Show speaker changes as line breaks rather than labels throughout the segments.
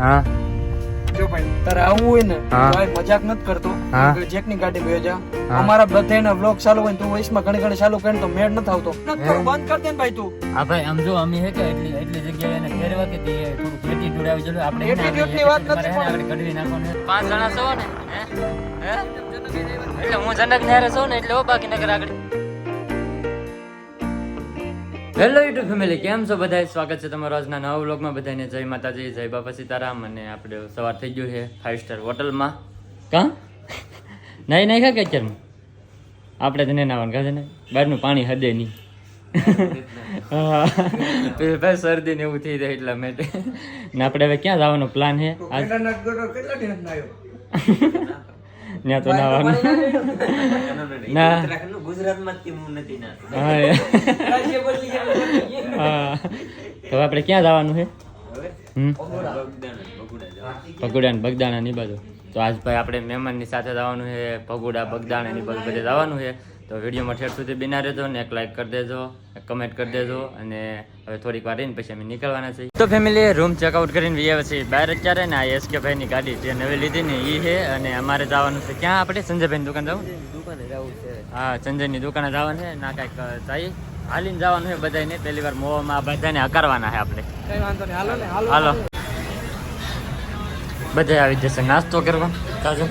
હા.
જો ભાઈ તારે આવું હોય ને ભાઈ મજાક નથી કરતો. જેકની ગાડી બે જા. અમારા બધાના બ્લોગ ચાલુ હોય તું વોઇસમાં ઘણી ઘણી ચાલુ કરીને તો મેળ નથી આવતો. બંધ કર દે ને ભાઈ તું.
હા ભાઈ આમ જો અમે હે કે એટલી એટલી જગ્યાએ એને ફેરવા કે તે થોડું એટીટ્યુડ જોડાવી જતું આપણે હે ની
વાત નથી
પણ. આપણે કડવી નાખો પાંચ જણા છો ને હે? હે? એટલે હું જનક ને હારે છું ને એટલે ઓ બાકી નગર આગળ. હેલો યુટ્યુબ ફેમિલી કેમ છો બધા સ્વાગત છે તમારો આજના નવા વ્લોગમાં. બધાને જય માતાજી, જય બાપા સીતારામ અને આપણે સવાર થઈ ગયું છે ફાઇવ સ્ટાર હોટલમાં. કા? નહીં નહીં ખા કે અત્યારમાં? આપણે તને નહીં નાવાનું કાજે ને. બહારનું પાણી હદે નહીં. ભાઈ શરદી ને એવું થઈ જાય એટલા માટે. ને આપણે હવે ક્યાં જવાનો પ્લાન છે?
કેટલા
ત્યાં તો નાવાનું ના હા. તો આપણે ક્યાં જવાનું છે હમ ભગુડા ને બગદાણા ની બાજુ તો આજ ભાઈ આપણે મહેમાનની સાથે જવાનું છે ભગુડા બગદાણા ની બાજુ બધે જવાનું છે તો વિડીયોમાં ઠેર સુધી બિના રહેજો ને એક લાઇક કરી દેજો એક કમેન્ટ કરી દેજો અને હવે થોડીક વાર રહીને પછી અમે નીકળવાના છીએ. તો ફેમિલી રૂમ ચેકઆઉટ કરીને વી આવે છે બહાર અત્યારે ને આ એસકે ભાઈની ગાડી જે નવી લીધી ને એ છે અને અમારે જવાનું છે ક્યાં આપણે? સંજયભાઈની દુકાન જવું?
દુકાને જવું છે.
હા સંજયની દુકાને જવાનું છે ના કાંઈક જાય હાલીને જવાનું છે બધાને પહેલી વાર મોવામાં આ બધાને હકારવાના છે આપણે.
કઈ વાંધો નહીં. હાલો ને હાલો.
હાલો. આવી જશે. નાસ્તો કરવા તાજો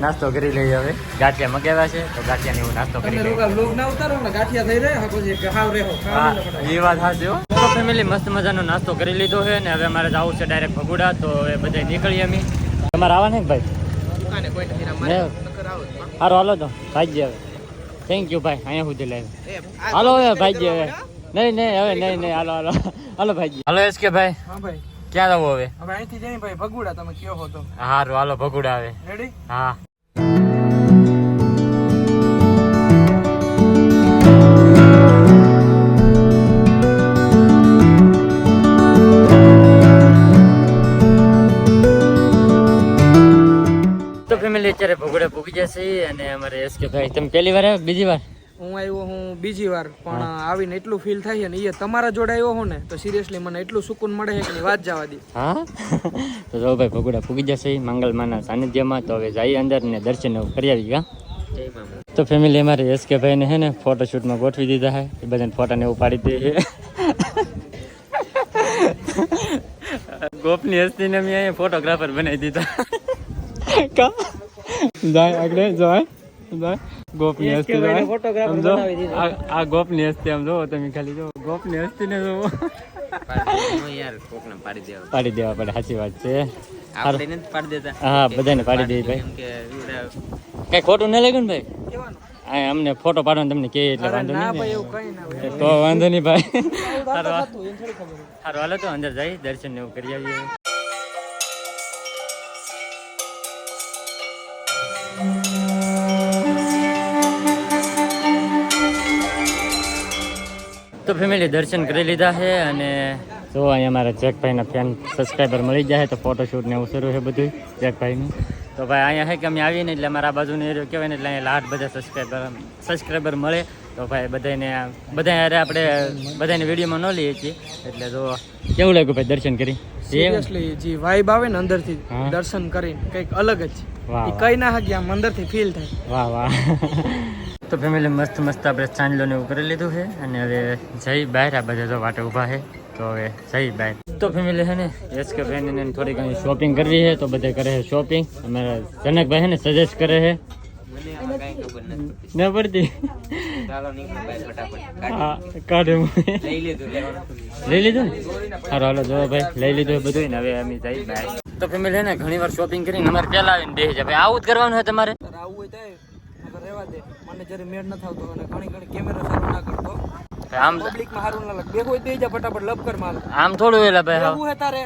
નાસ્તો કરી લઈએ હવે. ગાંઠિયા મગાવ્યા છે તો ગાંઠિયાને એવું નાસ્તો કરી
તમે
લઈએ
ના ઉતારો ને ગાંઠિયા થઈ રહ્યા પછી હાવ રેહો
એ વાત સાચી હો. તો ફેમિલી મસ્ત મજાનો નાસ્તો કરી લીધો છે ને હવે અમારે જવું છે ડાયરેક્ટ ભગુડા તો હવે બધા નીકળીએ અમે. તમારે આવવા નહીં ભાઈ?
દુકાને કોઈ નથી
હે.
મારે નકર આવો જ.
સારું હાલો તો ભાઈજી હવે. થેન્ક યુ ભાઈ અહીંયા સુધી
લઈ
હાલો હવે ભાઈજી હવે. નહીં નહીં હવે નહીં નહીં હાલો હાલો. હાલો ભાઈજી. હાલો એસ કે ભાઈ.
હા ભાઈ.
ક્યાં જવું હવે?
હવે અહીંથી જઈને ભાઈ ભગુડા તમે કયો હો તો.
હારું હાલો ભગુડા આવે
રેડી
હા. તો ફેમિલી અત્યારે ભગોડા પૂગી જશે અને અમારે એસ કે ભાઈ તમે પહેલી વાર આવ્યા બીજી વાર?
હું આવ્યો હું બીજી વાર પણ આવીને એટલું ફીલ થાય છે ને એ તમારા જોડે આવ્યો હું ને તો સિરિયસલી મને એટલું સુકૂન મળે છે કે વાત જવા દી.
હા? તો જો ભાઈ ભગુડા પૂગી જશે મંગલમાના સાનિધ્યમાં તો હવે જઈએ અંદર ને દર્શન કરી આવી ગયા તો ફેમિલી અમારે એસ કે ભાઈને હે ને ફોટોશૂટમાં ગોઠવી દીધા હે એ બધાને ફોટાને એવું પાડી દે છે. ગોપની હસ્તીને મેં અહીંયા ફોટોગ્રાફર બનાવી દીધા. કા? જાય આગળ જાય જાય. ગોપની હસ્તી જાય સમજો આ આ ગોપની હસ્તી આમ જોવો તમે ખાલી જો. ગોપની હસ્તી ને જોવો પાડી દેવા પડે સાચી વાત છે. હા બધાને પાડી દે ભાઈ. કઈ ખોટું ના લાગ્યું ને ભાઈ?
કેવાનું
અમને ફોટો પાડવાનો તમને કે એટલે વાંધો નહીં
ભાઈ
ને.
એવું કઈ
તો વાંધો નહીં ભાઈ. સારું હાલો તો અંદર જઈ દર્શન ને એવું કરી આવીએ. તો ફેમિલી દર્શન કરી લીધા છે અને જો અહીંયા મારા જેકભાઈના ફેન સબસ્ક્રાઈબર મળી જાય તો ફોટોશૂટ ને એવું શરૂ છે બધું જેકભાઈનું. તો ભાઈ અહીંયા છે કે અમે આવીને એટલે અમારા બાજુનો એરિયો કહેવાય ને એટલે અહીંયા લાટ બધા સબસ્ક્રાઈબર સબસ્ક્રાઈબર મળે. તો ભાઈ બધાને બધા યારે આપણે બધાને વિડીયોમાં ન લઈએ છીએ. એટલે જો કેવું લાગ્યું ભાઈ દર્શન કરી?
સિરિયસલી જે વાઇબ આવે ને અંદરથી. દર્શન કરીને કંઈક અલગ જ છે. કઈ ના આમ અંદરથી ફીલ થાય.
વાહ વાહ. તો ફેમિલી મસ્ત મસ્ત આપણે ચાંદલો ને એવું કરી લીધું છે. અને હવે જઈ બહાર, આ બધા તો વાટે ઊભા છે. તો હવે જઈ બહાર. તો ફેમિલી છે ને એસ કે ભાઈ ને થોડી ઘણી શોપિંગ કરવી છે, તો બધા કરે છે શોપિંગ અમારા જનકભાઈ છે ને સજેસ્ટ કરે છે. ન પડતી. કાઢે લઈ લીધું સારું હાલો જો ભાઈ, લઈ લીધું બધું ને હવે અમે જઈ બહાર. તો ફેમિલી છે ઘણી વાર શોપિંગ કરીને અમારે પહેલા આવીને આવું જ કરવાનું
હોય તમારે? આવું હોય રહેવા દે. મને જ્યારે મેળ ન થતો અને ઘણી ઘણી કેમેરા સારો ના કરતો.
આમ
પબ્લિકમાં સારું ના લાગે. બે હોય બે જા ફટાફટ લપ કર માલ
આમ થોડું એલા ભાઈ
હું. હે તારે?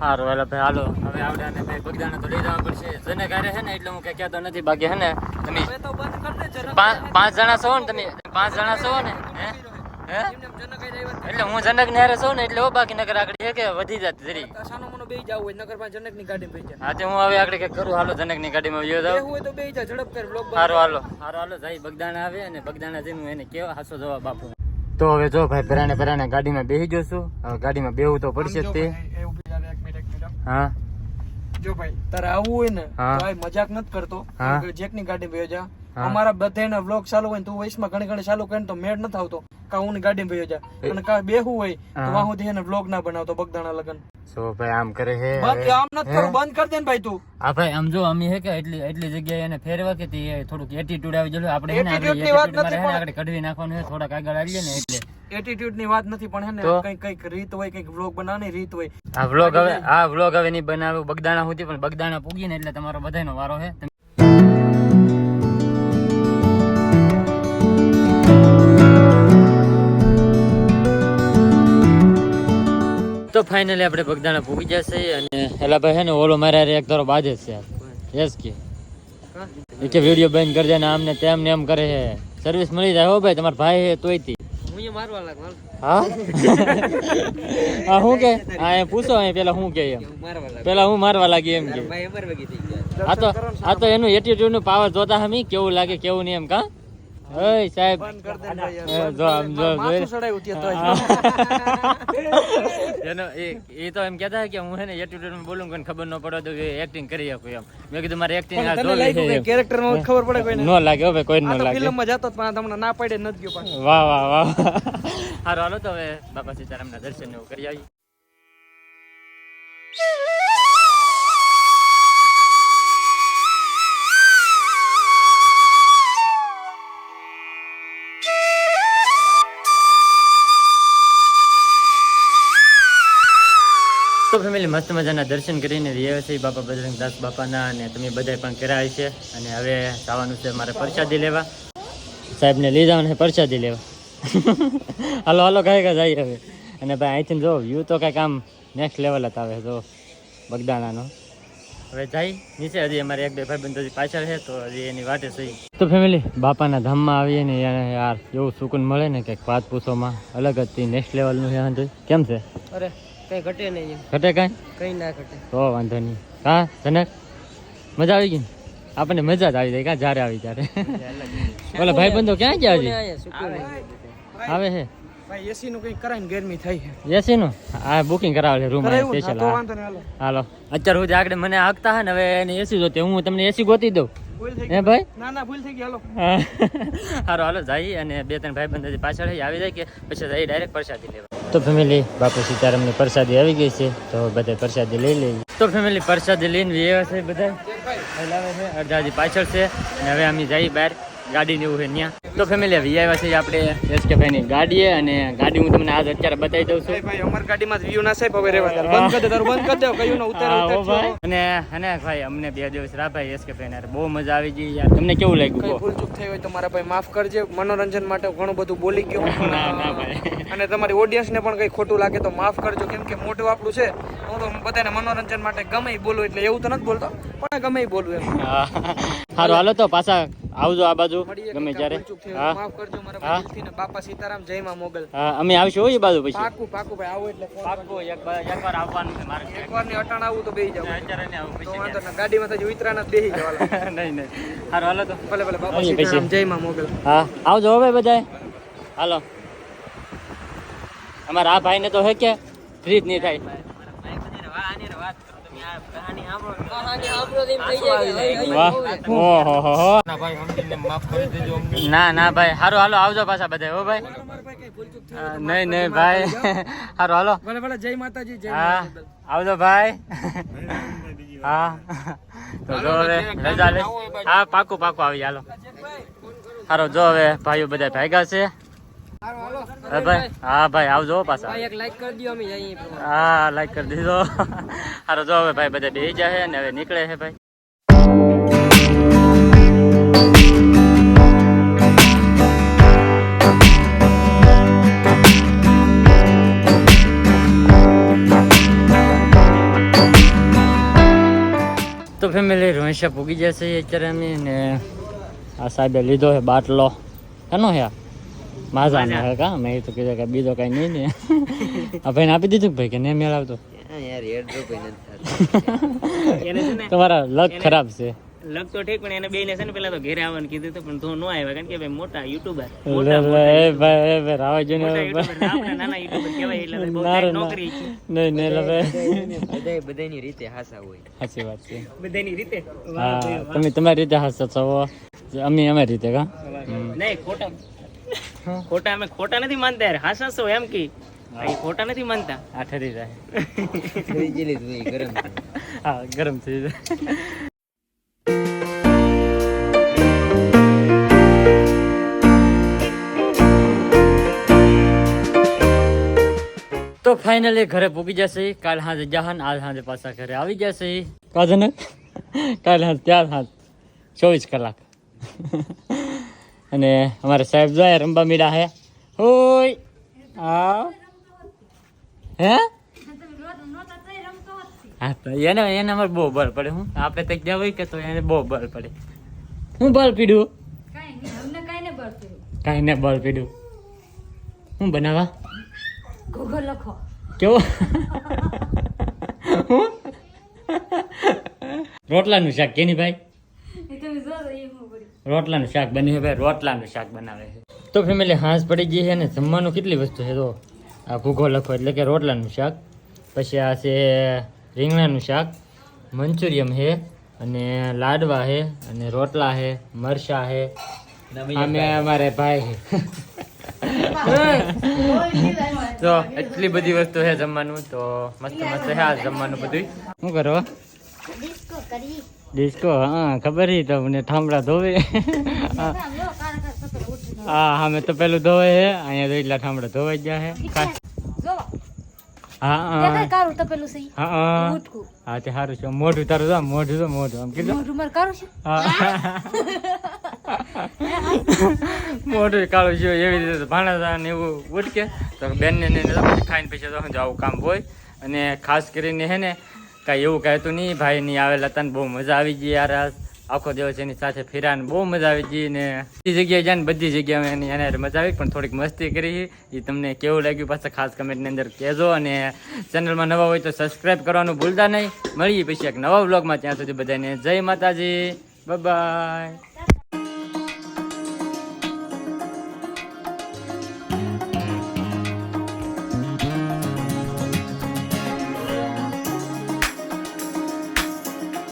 સારું એલા ભાઈ હાલો. હવે આવડા ને ભાઈ બગદાણા તો લઈ જવા પડશે. જેને ઘરે છે ને એટલે હું કે કહેતો નથી. બાકી છે ને તમે
તો બંધ કર દે જરા
પાંચ પાંચ જણા છો ને તમે પાંચ જણા છો ને હે? હે? એટલે હું જનક ને હારે છું ને એટલે બાકી નગર આગળ છે કે વધી જાત જરી.
સાનો મનો બે જાવ હોય નગરમાં જનકની ગાડી પઈ જાય
હા તે હું હવે આગળ કે કરું હાલો જનકની ગાડી
માં
જાવ
હું તો બે જા ઝડપ કર બ્લોગ
હારો હાલો. હારો હાલો જાય બગદાણા આવે અને બગદાણા જઈને એને કેવા હાસો જવા બાપુ તો હવે જો ભાઈ પરાણે પરાણે ગાડીમાં બેસી જશું હવે ગાડીમાં બેહવું તો પડશે જ તે. હા.
જો ભાઈ તારે આવવું હોય ને તો ભાઈ મજાક નથી કરતો. જેકની ગાડી ભયો જા.
બધા
અમારા બધાના વ્લોગ ચાલુ હોય તું વયસમાં ઘણી ઘણી ચાલુ કરીને તો મેળ નથી આવતો. કા હું ગાડી ભયો જા. અને કા બેહું હોય તો. વાહ સુધી એને વ્લોગ ના બનાવતો બગદાણા લગન.
સો ભાઈ આમ કરે છે
બંધ આમ નથી કરું બંધ કર દે ને ભાઈ તું.
હા ભાઈ આમ જો અમે હે કે એટલી એટલી જગ્યાએ એને ફેરવા કે તે થોડુંક એટીટ્યુડ આવી આપણે
વાત નથી
આગળ કઢવી નાખવાનું છે થોડાક આગળ આવીએ ને એટલે.
એટીટ્યુડની વાત નથી પણ હે ને
તો?
કંઈક રીત હોય કંઈક વ્લોગ બનાવવાની રીત હોય.
આ વ્લોગ હવે આ વ્લોગ હવે નહીં બનાવ્યું બગદાણા સુધી પણ બગદાણા પૂગી ને એટલે તમારો બધાનો વારો છે તો ફાઇનલી આપણે બગદાણા પૂગી જશે અને એલા ભાઈ હે ને ઓલો મારા એક તારો બાજે છે. યસ કે. એ કે વીડિયો બંધ કરજે ને આમને તેમ ને એમ કરે છે. સર્વિસ મળી જાય હો ભાઈ તમારા ભાઈ હે તોયથી.
હું મારવા લાગ
હા? હા હું કે? હા એ પૂછો અહીં પેલા હું કે એમ. પેલા હું મારવા લાગી એમ કે. આ તો આ તો એનું એટીટ્યુડનું પાવર જોતા હમી કેવું લાગે કેવું નહીં એમ કા? ઓય સાહેબ.
ને.
જો આમ જો. એનો એ તો એમ કહેતા કે હું હે ને એટીટ્યુડ બોલું કોઈને ખબર ન પડે તો એક્ટિંગ કરી આપું એમ. મેં કીધું મારે એક્ટિંગ આ
તને
છે
કે માં ખબર પડે કોઈને?
ન લાગે હો ભાઈ ન લાગે.
film માં જતો પણ તમને ના પડે નથી ગયો
વાહ વાહ વાહ. હાલો તો હવે બાપા સીતારામના દર્શન ને એવું કરી આવી તો ફેમિલી મસ્ત મજાના દર્શન કરીને રહ્યા છે. બાપા બજરંગ દાસ બાપાના અને તમે બધાય પણ કરાય છે. અને હવે જવાનું છે મારે પ્રસાદી લેવા. સાહેબને લઈ જવાનું પ્રસાદી લેવા. હાલો હાલો કાંઈ કા જાય હવે. અને ભાઈ, અહીંથી જો વ્યૂ તો કાંઈક આમ નેક્સ્ટ લેવલ જ આવે, જો, બગદાણાનો. હવે જાય, નીચે હજી અમારે એક, બે ભાઈબંધો હજી પાછળ છે, તો હજી એની વાટે સહી તો ફેમિલી બાપાના ધામમાં આવીએ ને યાર એવું સુકૂન મળે ને, કંઈક વાત પૂછોમાં. અલગ જ નેક્સ્ટ લેવલનું છે કેમ છે?
અરે કઈ ઘટે નહીં
ઘટે કઈ?
કઈ ના ઘટે.
તો વાંધો નહીં. હા જનક? મજા આવી ગઈ ને? આપણને મજા જ આવી જાય કા? જ્યારે આવી ત્યારે. બોલે ભાઈ બંધો ક્યાં ગયા છે આવે. છે
ભાઈ એસી નું કઈ કરાય ને ગરમી થઈ છે.
એસી નું આ બુકિંગ કરાવે છે રૂમ સ્પેશિયલ
હા, તો વાંધો નહીં હાલો.
અત્યારે હું સુધી આગળ મને આગતા હે ને હવે એને એસી જોતી. હું તમને એસી ગોતી દઉં. હે ભાઈ?
ના ના ભૂલ થઈ ગઈ હાલો.
હારો હાલો જઈએ અને બે ત્રણ ભાઈ બંધ પાછળ આવી જાય કે પછી જઈ ડાયરેક્ટ પ્રસાદી લેવા. તો ફેમિલી બાપુ સીતારામની પ્રસાદી આવી ગઈ છે, તો બધા પ્રસાદી લઈ લઈએ. તો ફેમિલી પ્રસાદી લઈને વ્યવા છે બધા છે પાછળ છે, અને હવે અમે જઈએ બહાર. ગાડી ને એવું છે ત્યાં. તો ફેમિલી વી આવ્યા છે આપણે એસકે ભાઈની ગાડીએ અને ગાડી હું તમને આજ અત્યારે બતાવી દઉં છું.
ભાઈ અમાર ગાડીમાં વ્યૂ ના સાહેબ હવે રહેવા બંધ કરી દે તારું બંધ કરી દે કયું ના ઉતાર ઉતાર
ભાઈ. અને અને ભાઈ અમને બે દિવસ રા ભાઈ એસકે ભાઈ હારે બહુ મજા આવી ગઈ યાર. તમને કેવું લાગ્યું
કઈ? ભૂલ ચૂક થઈ હોય તો મારા ભાઈ માફ કરજે. મનોરંજન માટે ઘણું બધું બોલી ગયો.
ના ના ભાઈ.
અને તમારી ઓડિયન્સ ને પણ કઈ ખોટું લાગે તો માફ કરજો. કેમ કે મોટું આપણું છે. હું તો બધાને મનોરંજન માટે ગમે બોલું એટલે એવું તો નથી બોલતો પણ ગમે બોલું એમ.
સારું હાલો તો પાછા આવજો આ બાજુ ગમે
હોય
હા.
કરજો મારા
હા.
ને બાપા સીતારામ જય માં મોગલ.
હા અમે આવશું હોય એ બાજુ પછી.
પાકું પાકું ભાઈ આવો એટલે.
એક વાર એકવાર આવવાનું છે મારે
એકવાર ને અટાણ આવું તો બેહી જાવ.
અત્યારે ને આવું પછી
વાંધો ના ગાડીમાં તો ઉતરાના જ બેહી જવાલા
નહીં નહીં. સારું હાલો તો.
ભલે ભલે બાપા. સીતારામ જય માં મોગલ.
હા આવજો હવે બધાય. હાલો. અમારા આ ભાઈને તો હે કે ફ્રી જ નહીં થાય. ના ના ભાઈ. સારું હાલો આવજો પાછા બધા હો ભાઈ. નહીં નહીં ભાઈ. હારો હાલો.
ભલે ભલે જય માતાજી જય
હા આવજો ભાઈ. હા. તો જો હવે રજા લે. હા પાકું પાકું આવી હાલો. હારો જો હવે ભાઈઓ બધા ભેગા છે. હા ભાઈ હા ભાઈ આવજો પાછા.
એક લાઈક કરી દો અમે
હા લાઈક કરી દીધો. હારો જો હવે ભાઈ બધા બેસી જાય અને હવે નીકળે છે ભાઈ. તો ફેમિલી રોહિશા પૂગી જશે અત્યારે અમે ને આ સાહેબે લીધો છે બાટલો. છે આ? માઝાનો હે કા? મેં તો કીધું કે બીજો કઈ નહીં ને. આ ભાઈને આપી દીધું ભાઈ કે ને મેળ આવતો? તમારા લક ખરાબ છે.
લગતો ઠીક પણ એને બેને છે ને પેલા તો ઘેરે આવવાનું કીધું તો પણ તો ન આવ્યા કારણ કે ભાઈ મોટા યુટ્યુબર
લે, એ ભાઈ એ ભાઈ રાવા
મોટા નાના યુટ્યુબર કહેવાય એટલે બહુ
ના.
નોકરી છે.
નહીં નહીં લે ભાઈ.
બધાય બધાયની રીતે હાસા હોય.
સાચી વાત છે.
બધાની રીતે?
હા તમે તમારી રીતે હાસા છો. અમે અમારી રીતે કા?
નહીં ખોટા. ખોટા અમે ખોટા નથી માનતા યાર. હાસા છો એમ કે. એ ખોટા નથી માનતા.
આ ઠરી જાય.
ગરમ
હા ગરમ થઈ જાય. તો ફાઇનલી ઘરે પૂકી જશે. કાલ સાંજે જહાન આજ સાંજે પાછા ઘરે આવી જશે. કાજે કાલે કાલ સાંજ ત્યાર સાંજ. ચોવીસ કલાક. અને અમારે સાહેબ જાય રંબા મીડા હે. હોય હા હે? હા તો એને એને અમારે બહુ બળ પડે. હું? આપણે તો ગયા હોય કે તો એને બહુ બળ પડે. હું બળ પીડ્યું કાંઈ ને બળ પીડ્યું હું બનાવા? કેવો? રોટલાનું શાક કેની ભાઈ? રોટલાનું શાક બને છે ભાઈ રોટલાનું શાક બનાવે છે. તો ફેમિલી હાંસ પડી ગઈ છે ને જમવાનું કેટલી વસ્તુ છે તો? આ ભૂગો લખો એટલે કે રોટલાનું શાક પછી આ છે રીંગણાનું શાક મંચુરિયમ છે અને લાડવા છે અને રોટલા છે મરચા છે. અમે અમારે ભાઈ. તો એટલી બધી વસ્તુ છે જમવાનું તો મસ્ત મસ્ત છે આ જમવાનું બધું શું કરો. ડિસ્કો હા ખબર છે તમને મને ઠામડા ધોવે હા હા મેં તો પેલું ધોવે છે અહીંયા તો એટલા ઠામડા ધોવાઈ ગયા છે હા હા હા હા હા તે સારું છે મોઢું તારું તો મોઢું તો મોઢું આમ કીધું હા મોઢું કાળું છે એવી રીતે ભાણા ને એવું ઉટકે તો બેનને ને પછી ખાઈને પછી તો આવું કામ હોય અને ખાસ કરીને હે ને કાંઈ એવું કહેતું નહીં ભાઈ નહીં આવેલા હતા બહુ મજા આવી ગઈ યાર આખો દિવસ એની સાથે ફિરાને બહુ મજા આવી ગઈ ને બધી જગ્યાએ જાય બધી જગ્યાએ એની એને મજા આવી, પણ થોડીક મસ્તી કરી. એ તમને કેવું લાગ્યું પાછા ખાસ કમેન્ટની અંદર કહેજો અને ચેનલમાં નવા હોય તો સબસ્ક્રાઈબ કરવાનું ભૂલતા નહીં. મળીએ પછી એક નવા વ્લોગમાં ત્યાં સુધી બધાને જય માતાજી. બાય